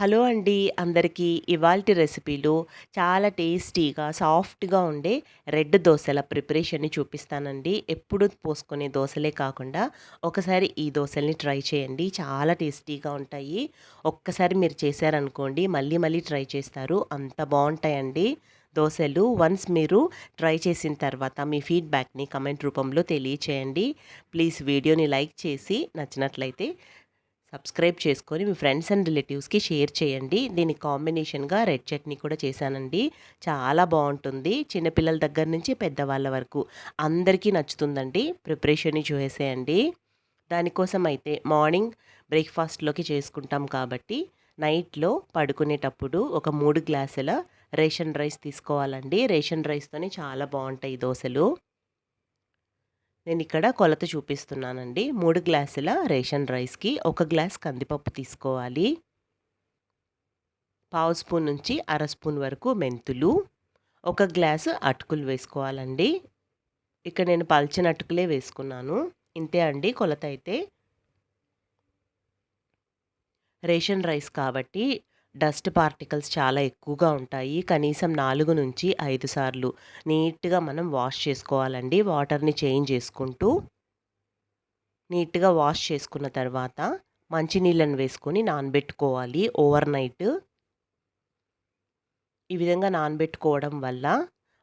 Hello అండి. అందరికీ ఇవాల్టి రెసిపీలో చాలా టేస్టీగా సాఫ్ట్గా ఉండే రెడ్ దోశల ప్రిపరేషన్ని చూపిస్తానండి. ఎప్పుడు పోసుకునే దోశలే కాకుండా ఒకసారి ఈ దోశల్ని ట్రై చేయండి. చాలా టేస్టీగా ఉంటాయి. ఒక్కసారి మీరు చేశారనుకోండి మళ్ళీ మళ్ళీ ట్రై చేస్తారు. అంత బాగుంటాయండి దోశలు. వన్స్ మీరు ట్రై చేసిన తర్వాత మీ ఫీడ్బ్యాక్ని కమెంట్ రూపంలో తెలియచేయండి. ప్లీజ్ వీడియోని లైక్ చేసి నచ్చినట్లయితే సబ్స్క్రైబ్ చేసుకొని మీ ఫ్రెండ్స్ అండ్ రిలేటివ్స్కి షేర్ చేయండి. దీనికి కాంబినేషన్గా రెడ్ చట్నీ కూడా చేశానండి. చాలా బాగుంటుంది. చిన్నపిల్లల దగ్గర నుంచి పెద్దవాళ్ళ వరకు అందరికీ నచ్చుతుందండి. ప్రిపరేషన్ని చూసేయండి దానికోసం అయితే మార్నింగ్ బ్రేక్ఫాస్ట్లోకి చేసుకుంటాం కాబట్టి నైట్లో పడుకునేటప్పుడు ఒక మూడు గ్లాసుల రేషన్ రైస్ తీసుకోవాలండి. రేషన్ రైస్తోనే చాలా బాగుంటాయి దోశలు. నేను ఇక్కడ కొలత చూపిస్తున్నానండి. మూడు గ్లాసుల రేషన్ రైస్కి ఒక గ్లాస్ కందిపప్పు తీసుకోవాలి. పావు స్పూన్ నుంచి అర స్పూన్ వరకు మెంతులు ఒక గ్లాసు అటుకులు వేసుకోవాలండి. ఇక్కడ నేను పల్చిన అటుకులే వేసుకున్నాను. ఇంతే అండి కొలత అయితే. రేషన్ రైస్ కాబట్టి డస్ట్ పార్టికల్స్ చాలా ఎక్కువగా ఉంటాయి. కనీసం నాలుగు నుంచి ఐదు సార్లు నీట్గా మనం వాష్ చేసుకోవాలండి. వాటర్ని చేంజ్ చేసుకుంటూ నీట్గా వాష్ చేసుకున్న తర్వాత మంచినీళ్ళని వేసుకొని నానబెట్టుకోవాలి. ఓవర్ నైట్ ఈ విధంగా నానబెట్టుకోవడం వల్ల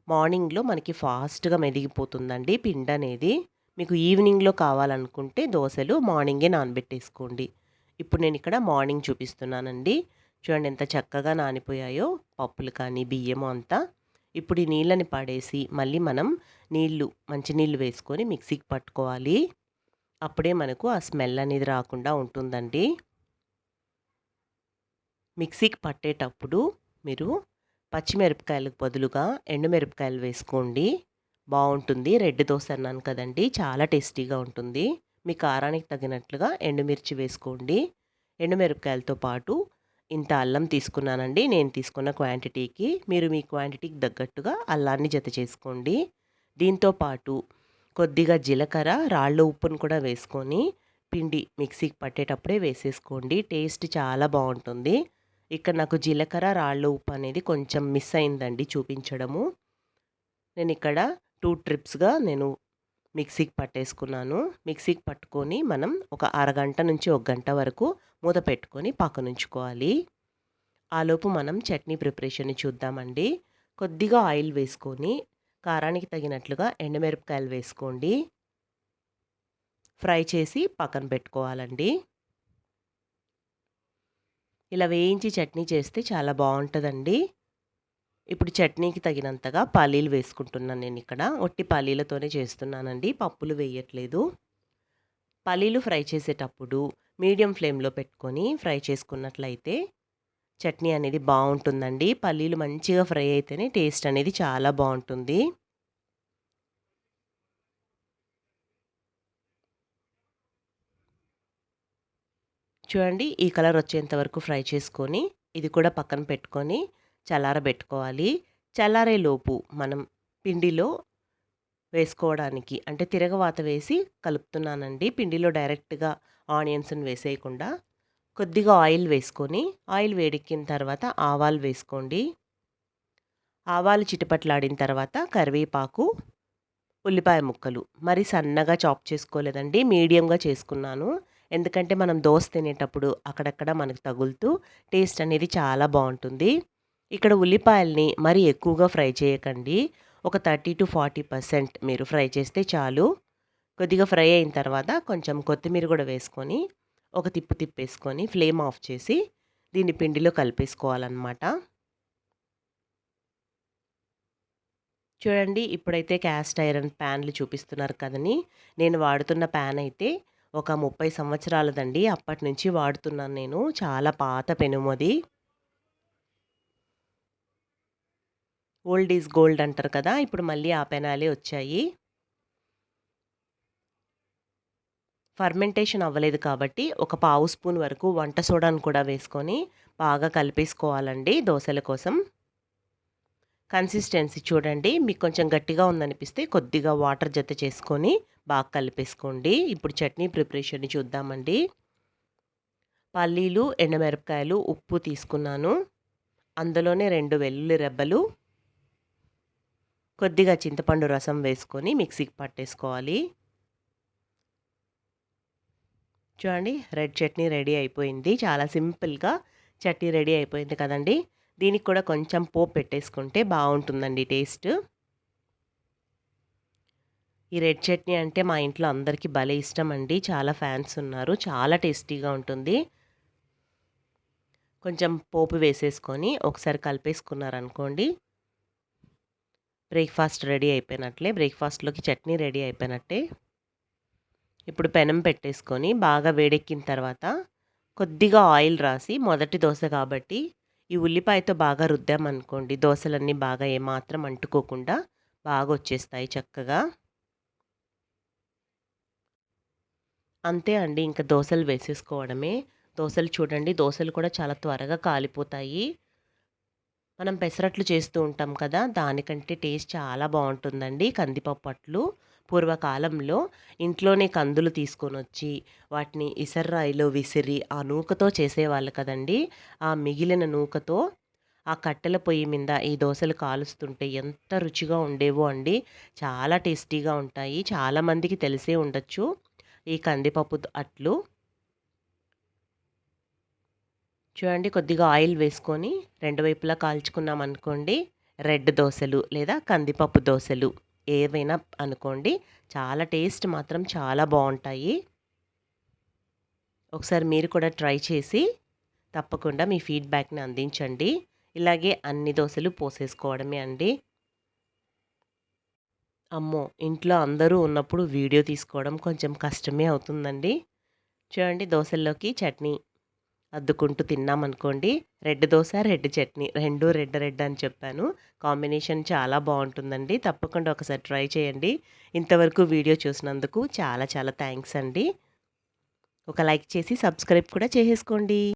మార్నింగ్లో మనకి ఫాస్ట్గా మెదిగిపోతుందండి పిండి అనేది. మీకు ఈవినింగ్లో కావాలనుకుంటే దోశలు మార్నింగే నానబెట్టేసుకోండి. ఇప్పుడు నేను ఇక్కడ మార్నింగ్ చూపిస్తున్నానండి. చూడండి ఎంత చక్కగా నానిపోయాయో. పప్పులు కానీ బియ్యము అంతా. ఇప్పుడు ఈ నీళ్ళని పడేసి మళ్ళీ మనం నీళ్ళు మంచినీళ్ళు వేసుకొని మిక్సీకి పట్టుకోవాలి. అప్పుడే మనకు ఆ స్మెల్ అనేది రాకుండా ఉంటుందండి. మిక్సీకి పట్టేటప్పుడు మీరు పచ్చిమిరపకాయలకు బదులుగా ఎండుమిరపకాయలు వేసుకోండి. బాగుంటుంది. రెడ్ దోశ అన్నాను కదండి. చాలా టేస్టీగా ఉంటుంది. మీ కారానికి తగినట్లుగా ఎండుమిర్చి వేసుకోండి. ఎండుమిరపకాయలతో పాటు ఇంత అల్లం తీసుకున్నానండి. నేను తీసుకున్న క్వాంటిటీకి మీరు మీ క్వాంటిటీకి తగ్గట్టుగా అల్లాన్ని జత చేసుకోండి. దీంతో పాటు కొద్దిగా జీలకర్ర రాళ్ళ ఉప్పును కూడా వేసుకొని పిండి మిక్సీకి పట్టేటప్పుడే వేసేసుకోండి. టేస్ట్ చాలా బాగుంటుంది. ఇక్కడ నాకు జీలకర్ర రాళ్ళ ఉప్పు అనేది కొంచెం మిస్ అయిందండి చూపించడము. నేను ఇక్కడ టూ ట్రిప్స్గా నేను మిక్సీకి పట్టేసుకున్నాను. మిక్సీకి పట్టుకొని మనం ఒక అరగంట నుంచి ఒక గంట వరకు మూత పెట్టుకొని పక్కనుంచుకోవాలి ఆలోపు మనం చట్నీ ప్రిపరేషన్ చూద్దామండి. కొద్దిగా ఆయిల్ వేసుకొని కారానికి తగినట్లుగా ఎండుమిరపకాయలు వేసుకోండి. ఫ్రై చేసి పక్కన పెట్టుకోవాలండి. ఇలా వేయించి చట్నీ చేస్తే చాలా బాగుంటుందండి. ఇప్పుడు చట్నీకి తగినంతగా పల్లీలు వేసుకుంటున్నాను నేను ఇక్కడ. ఒట్టి పల్లీలతోనే చేస్తున్నానండి. పప్పులు వేయట్లేదు. పల్లీలు ఫ్రై చేసేటప్పుడు మీడియం ఫ్లేమ్లో పెట్టుకొని ఫ్రై చేసుకున్నట్లయితే చట్నీ అనేది బాగుంటుందండి. పల్లీలు మంచిగా ఫ్రై అయితేనే టేస్ట్ అనేది చాలా బాగుంటుంది. చూడండి ఈ కలర్ వచ్చేంత వరకు ఫ్రై చేసుకొని ఇది కూడా పక్కన పెట్టుకొని చల్లారబెట్టుకోవాలి. చల్లారేలోపు మనం పిండిలో వేసుకోవడానికి అంటే తిరగవాత వేసి కలుపుతున్నానండి. పిండిలో డైరెక్ట్గా ఆనియన్స్ని వేసేయకుండా కొద్దిగా ఆయిల్ వేసుకొని ఆయిల్ వేడెక్కిన తర్వాత ఆవాలు వేసుకోండి. ఆవాలు చిటపట్లాడిన తర్వాత కరివేపాకు ఉల్లిపాయ ముక్కలు. మరి సన్నగా చాప్ చేసుకోలేదండి మీడియంగా చేసుకున్నాను. ఎందుకంటే మనం దోశ తినేటప్పుడు అక్కడక్కడ మనకు తగులుతూ టేస్ట్ అనేది చాలా బాగుంటుంది. ఇక్కడ ఉల్లిపాయల్ని మరి ఎక్కువగా ఫ్రై చేయకండి. ఒక థర్టీ టు ఫార్టీ పర్సెంట్ మీరు ఫ్రై చేస్తే చాలు. కొద్దిగా ఫ్రై అయిన తర్వాత కొంచెం కొత్తిమీర కూడా వేసుకొని ఒక తిప్పు తిప్పేసుకొని ఫ్లేమ్ ఆఫ్ చేసి దీన్ని పిండిలో కలిపేసుకోవాలన్నమాట. చూడండి ఇప్పుడైతే క్యాస్ట్ ఐరన్ ప్యాన్లు చూపిస్తున్నారు కదని నేను వాడుతున్న ప్యాన్ అయితే ఒక ముప్పై సంవత్సరాలదండి. అప్పటి నుంచి వాడుతున్నాను నేను. చాలా పాత పెనుమది ఓల్డ్ ఈజ్ గోల్డ్ అంటారు కదా ఇప్పుడు మళ్ళీ ఆ పెనాలే వచ్చాయి. ఫర్మెంటేషన్ అవ్వలేదు కాబట్టి ఒక పావు స్పూన్ వరకు వంట సోడాను కూడా వేసుకొని బాగా కలిపేసుకోవాలండి దోశల కోసం. కన్సిస్టెన్సీ చూడండి మీకు కొంచెం గట్టిగా ఉందనిపిస్తే కొద్దిగా వాటర్ జత చేసుకొని బాగా కలిపేసుకోండి. ఇప్పుడు చట్నీ ప్రిపరేషన్ చూద్దామండి. పల్లీలు ఎండమిరపకాయలు ఉప్పు తీసుకున్నాను. అందులోనే రెండు వెల్లుల్లి రెబ్బలు కొద్దిగా చింతపండు రసం వేసుకొని మిక్సీకి పట్టేసుకోవాలి. చూడండి రెడ్ చట్నీ రెడీ అయిపోయింది. చాలా సింపుల్గా చట్నీ రెడీ అయిపోయింది కదండి. దీనికి కూడా కొంచెం పోపు పెట్టేసుకుంటే బాగుంటుందండి టేస్ట్. ఈ రెడ్ చట్నీ అంటే మా ఇంట్లో అందరికీ భలే ఇష్టం అండి. చాలా ఫ్యాన్స్ ఉన్నారు. చాలా టేస్టీగా ఉంటుంది. కొంచెం పోపు వేసేసుకొని ఒకసారి కలిపేసుకున్నారనుకోండి. బ్రేక్ఫాస్ట్ రెడీ అయిపోయినట్లే. బ్రేక్ఫాస్ట్లోకి చట్నీ రెడీ అయిపోయినట్టే. ఇప్పుడు పెనం పెట్టేసుకొని బాగా వేడెక్కిన తర్వాత కొద్దిగా ఆయిల్ రాసి మొదటి దోశ కాబట్టి ఈ ఉల్లిపాయతో బాగా రుద్దామనుకోండి. దోశలన్నీ బాగా ఏమాత్రం అంటుకోకుండా బాగా వచ్చేస్తాయి చక్కగా. అంతే అండి. ఇంకా దోశలు వేసేసుకోవడమే. దోశలు చూడండి దోశలు కూడా చాలా త్వరగా కాలిపోతాయి. మనం పెసరట్లు చేస్తూ ఉంటాం కదా దానికంటే టేస్ట్ చాలా బాగుంటుందండి. కందిపప్పు అట్లు. పూర్వకాలంలో ఇంట్లోనే కందులు తీసుకొని వచ్చి వాటిని ఇసర్రాయిలో విసిరి ఆ నూకతో చేసేవాళ్ళు కదండి. ఆ మిగిలిన నూకతో ఆ కట్టెల పొయ్యి మీద ఈ దోశలు కాలుస్తుంటే ఎంత రుచిగా ఉండేవో అండి. చాలా టేస్టీగా ఉంటాయి. చాలామందికి తెలిసే ఉండొచ్చు ఈ కందిపప్పు అట్లు. చూడండి కొద్దిగా ఆయిల్ వేసుకొని రెండు వైపులా కాల్చుకున్నాం అనుకోండి రెడ్ దోశలు లేదా కందిపప్పు దోశలు. ఏవైనా అనుకోండి చాలా టేస్ట్ మాత్రం చాలా బాగుంటాయి ఒకసారి మీరు కూడా ట్రై చేసి తప్పకుండా మీ ఫీడ్బ్యాక్ని అందించండి. ఇలాగే అన్ని దోశలు పోసేసుకోవడమే అండి. అమ్మో! ఇంట్లో అందరూ ఉన్నప్పుడు వీడియో తీసుకోవడం కొంచెం కష్టమే అవుతుందండి. చూడండి దోశల్లోకి చట్నీ. అద్దుకుంటూ తిన్నామనుకోండి రెడ్ దోశ రెడ్ చట్నీ రెండు రెడ్ రెడ్ అని చెప్పాను. కాంబినేషన్ చాలా బాగుంటుందండి. తప్పకుండా ఒకసారి ట్రై చేయండి. ఇంతవరకు వీడియో చూసినందుకు చాలా చాలా థ్యాంక్స్ అండి. ఒక లైక్ చేసి సబ్స్క్రైబ్ కూడా చేసేసుకోండి.